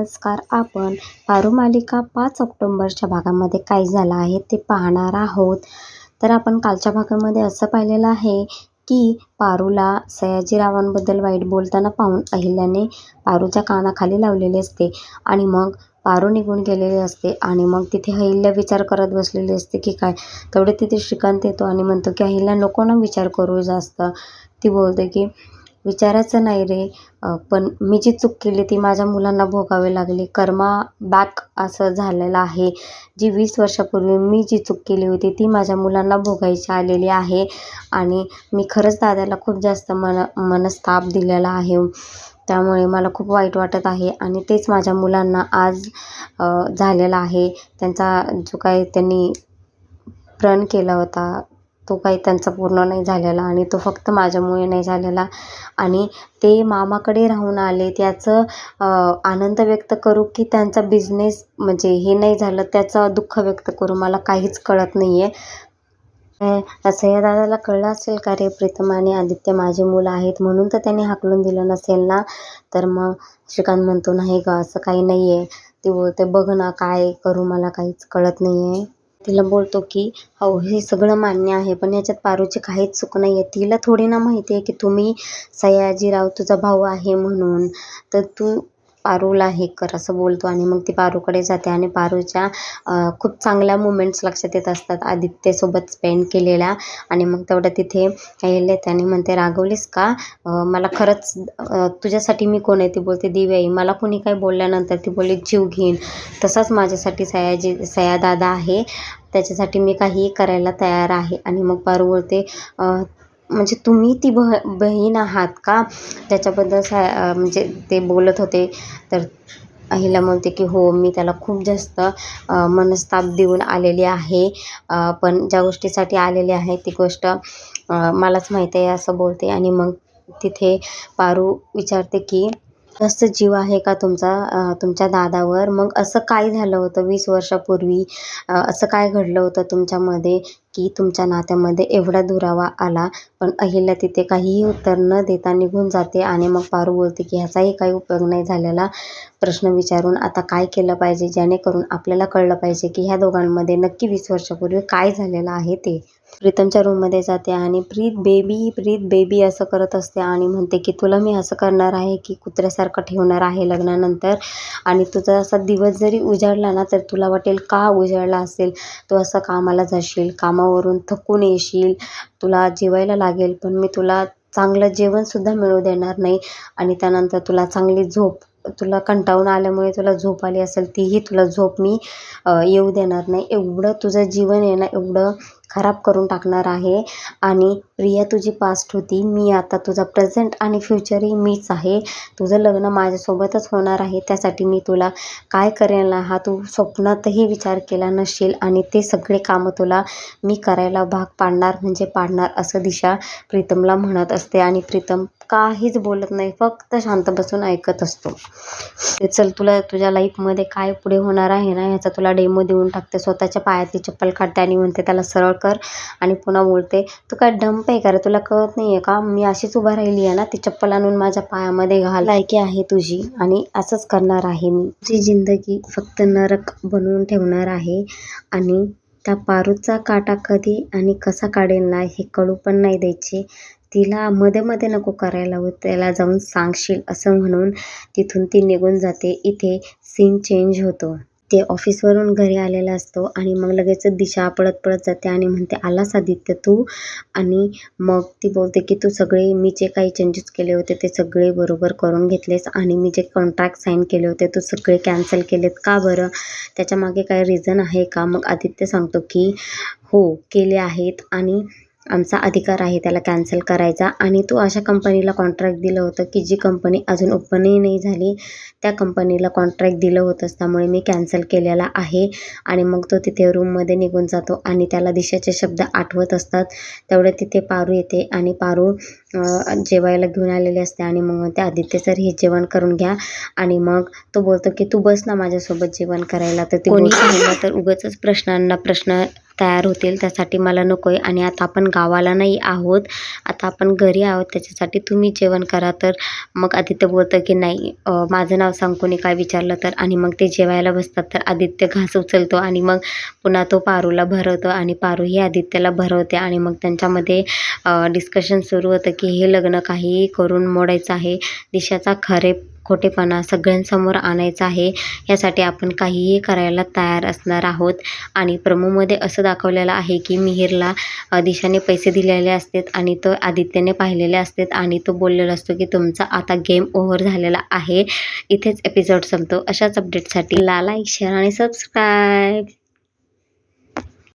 नमस्कार. आपण पारू मालिका पाच ऑक्टोंबरच्या भागामध्ये काय झालं आहे ते पाहणार आहोत. तर आपण कालच्या भागामध्ये असं पाहिलेलं आहे की पारूला सयाजीरावांबद्दल वाईट बोलताना पाहून अहिल्याने पारूच्या कानाखाली लावलेले असते आणि मग पारू निघून गेलेली असते आणि मग तिथे अहिल्या विचार करत बसलेली असते की काय? तेवढे तिथे श्रीकांत येतो आणि म्हणतो की अहिल्या नको ना विचार करू जास्त. ती बोलते की विचारायचं नाही रे. पण मी जी चूक केली ती माझ्या मुलांना भोगावी लागली. कर्मा बॅक असं झालेलं आहे. जी वीस वर्षापूर्वी मी जी चूक केली होती ती माझ्या मुलांना भोगायची आलेली आहे आणि मी खरंच दादाला खूप जास्त मन मनस्ताप दिलेला आहे. त्यामुळे मला खूप वाईट वाटत आहे आणि तेच माझ्या मुलांना आज झालेलं आहे. त्यांचा जो काही त्यांनी प्रण केला होता तो काही त्यांचा पूर्ण नाही झालेला आणि तो फक्त माझ्यामुळे नाही झालेला. आणि ते मामाकडे राहून आले. त्याचं आनंद व्यक्त करू की त्यांचा बिझनेस म्हणजे हे नाही झालं त्याचं दुःख व्यक्त करू. मला काहीच कळत नाही आहे असं या दादाला कळलं असेल का रे प्रीतम आणि आदित्य माझे मुलं आहेत म्हणून तर त्यांनी हाकलून दिलं नसेल ना? तर मग श्रीकांत म्हणतो नाही गं असं काही नाही आहे ती बोलते बघ ना काय करू मला काहीच कळत नाही आहे तिला बोलतो की हो हे सगळं मान्य आहे पण याच्यात पारूची काहीच चूक नाही आहे तिला थोडी ना माहिती आहे की तुम्ही सयाजीराव तुझा भाऊ आहे म्हणून. तर तू पारूला हे कर असं बोलतो आणि मग ती पारूकडे जाते आणि पारूच्या खूप चांगल्या मुमेंट्स लक्षात येत असतात. आदित्यसोबत स्पेंड केलेल्या आणि मग तेवढं तिथे येते त्याने म्हणते रागवलीस का? मला खरंच तुझ्यासाठी मी कोण आहे? ती बोलते दिव्याई आई मला कोणी काय बोलल्यानंतर ती बोलली जीव घेईन. तसाच माझ्यासाठी सयाजी सयादादा आहे. त्याच्यासाठी मी काहीही करायला तयार आहे. आणि मग पारू बोलते म्हणजे तुम्ही ती बह बहीण आहात का? त्याच्याबद्दल सा म्हणजे ते बोलत होते. तर अहिला म्हणते की हो मी त्याला खूप जास्त मनस्ताप देऊन आलेली आहे. पण ज्या गोष्टीसाठी आलेली आहे ती गोष्ट मलाच माहीत आहे असं बोलते. आणि मग तिथे पारू विचारते की जास्त जीव आहे का तुमचा तुमच्या दादावर? मग असं काय झालं होतं वीस वर्षापूर्वी? असं काय घडलं होतं तुमच्यामध्ये? की तुमच्या नात्यामध्ये एवढा दुरावा आला पण अहिल्या तिथे काहीही उत्तर न देता निघून जाते आणि मग पारू बोलते की ह्याचाही काही उपयोग नाही झालेला प्रश्न विचारून आता काय केलं पाहिजे जेणेकरून आपल्याला कळलं पाहिजे की ह्या दोघांमध्ये नक्की वीस वर्षापूर्वी काय झालेलं आहे ते. प्रीतमच्या रूममध्ये जाते आणि प्रीत बेबी प्रीत बेबी असं करत असते आणि म्हणते की तुला मी असं करणार आहे की कुत्र्यासारखं ठेवणार आहे लग्नानंतर आणि तुझा असा दिवस जरी उजाडला ना तर तुला वाटेल का उजाडला असेल? तू असं कामाला जाशील कामावरून थकून येशील. तुला जेवायला लागेल पण मी तुला चांगलं जेवणसुद्धा मिळू देणार नाही. आणि त्यानंतर तुला चांगली झोप तुला कंटाळून आल्यामुळे तुला झोप आली असेल तीही तुला झोप मी येऊ देणार नाही. एवढं तुझं जीवन आहे ना एवढं खराब करून टाकणार आहे. आणि रिया तुझी पास्ट होती. मी आता तुझा प्रेझेंट आणि फ्युचरही मीच आहे. तुझं लग्न माझ्यासोबतच होणार आहे. त्यासाठी मी तुला काय करेल हा तू स्वप्नातही विचार केला नसशील आणि ते सगळे कामं तुला मी करायला भाग पाडणार म्हणजे पाडणार असं दिशा प्रीतमला म्हणत असते. आणि प्रीतम काहीच बोलत नाही. फक्त शांत बसून ऐकत असतो. चल तुला तुझ्या लाईफमध्ये काय पुढे होणार आहे ना ह्याचा तुला डेमो देऊन टाकते. स्वतःच्या पायातली चप्पल काढते आणि म्हणते त्याला सरळ कर आणि पुन्हा बोलते तू काय डंप आहे का रे? तुला कळत नाही आहे का? मी अशीच उभा राहिली आहे ना ती चप्पल आणून माझ्या पायामध्ये घाल. लायकी आहे तुझी आणि असंच करणार आहे मी. तुझी जिंदगी फक्त नरक बनवून ठेवणार आहे आणि त्या पारूचा काटा कधी आणि कसा काढेल ना हे कळू पण नाही द्यायचे. तिला मध्ये मध्ये नको करायला हवं त्याला जाऊन सांगशील असं म्हणून तिथून ती निघून जाते. इथे सीन चेंज होतो. ते ऑफिसवरून घरी आलेला असतो आणि मग लगेच दिशा पळत पळत जाते आणि म्हणते आलास आदित्य तू? आणि मग ती बोलते की तू सगळे मी जे काही चेंजेस केले होते ते सगळे बरोबर करून घेतलेस आणि मी जे कॉन्ट्रॅक्ट साईन केले होते तू सगळे कॅन्सल केलेत. का बरं? त्याच्यामागे काय रिझन आहे का? मग आदित्य सांगतो की हो केले आहेत आणि आमचा अधिकार आहे त्याला कॅन्सल करायचा. आणि तू अशा कंपनीला कॉन्ट्रॅक्ट दिलं होतं की जी कंपनी अजून ओपनही नाही झाली त्या कंपनीला कॉन्ट्रॅक्ट दिलं होतंस त्यामुळे मी कॅन्सल केलेला आहे. आणि मग तो तिथे रूममध्ये निघून जातो आणि त्याला दिशाचे शब्द आठवत असतात. तेवढे तिथे पारू येते आणि पारू जेवायला घेऊन आलेले असते. आणि मग म्हणते आदित्य सर हे जेवण करून घ्या. आणि मग तो बोलतो की तू बस ना माझ्यासोबत जेवण करायला. तर ते कोणी तर उगाचच प्रश्नांना प्रश्न तयार होतील त्यासाठी मला नको आहे आणि आता आपण गावाला नाही आहोत. आता आपण घरी आहोत त्याच्यासाठी तुम्ही जेवण करा. तर मग आदित्य बोलतं की नाही माझं नाव सांग कोणी काय विचारलं तर आणि मग ते जेवायला बसतात. तर आदित्य घास उचलतो आणि मग पुन्हा तो पारूला भरवतो आणि पारू ही आदित्यला भरवते आणि मग त्यांच्यामध्ये डिस्कशन सुरू होतं की हे लग्न काहीही करून मोडायचं आहे. दिशाचा खरे खोटेपणा सगळ्यांसमोर आणायचा आहे यासाठी आपण काहीही करायला तयार असणार आहोत. आणि प्रमोमध्ये असं दाखवलेलं आहे की मिहिरला दिशाने पैसे दिलेले असतात आणि तो आदित्यने पाहिलेले असतात आणि तो बोललेला असतो की तुमचा आता गेम ओव्हर झालेला आहे इथेच एपिसोड संपतो. अशाच अपडेटसाठी लाईक शेअर आणि सबस्क्राईब!